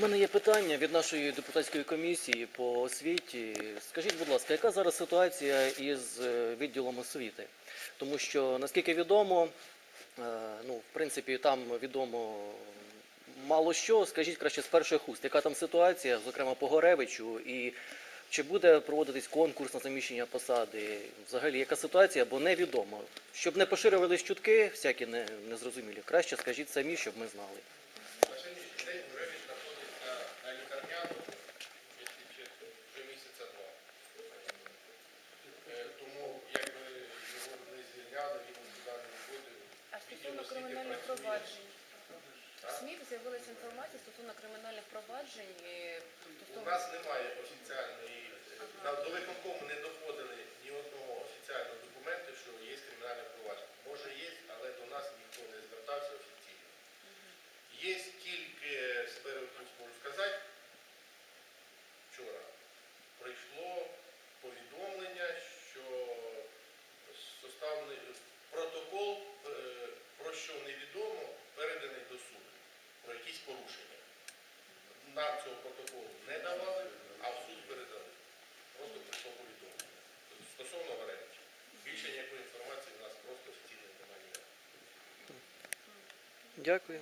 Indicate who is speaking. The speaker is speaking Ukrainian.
Speaker 1: У мене є питання від нашої депутатської комісії по освіті. Скажіть, будь ласка, яка зараз ситуація із е, відділом освіти? Тому що, наскільки відомо, е, ну, в принципі, там відомо мало що. Скажіть краще з перших уст, яка там ситуація, зокрема по Горевичу, і чи буде проводитись конкурс на заміщення посади? Взагалі, яка ситуація, бо невідомо. Щоб не поширювались чутки, всякі не- незрозумілі, краще скажіть самі, щоб ми знали.
Speaker 2: Стосовно кримінальних проваджень. В СМІ з'явилася інформація стосовно кримінальних проваджень. і
Speaker 3: У
Speaker 2: стосовно-
Speaker 3: нас немає офіціальної, до виконкому не доходили ні одного офіціального документу, що є кримінальне провадження. Може є, але до нас ніхто не звертався офіційно. Є тільки, спереду можу сказати, вчора прийшло повідомлення, що составлений протокол, е, про що невідомо, переданий до суду, про якісь порушення. Нам цього протоколу не давали, а в суд передали. Просто прийшло повідомлення. Стосовно Варенича. Більше ніякої інформації в нас просто офіційної немає.
Speaker 1: Дякую.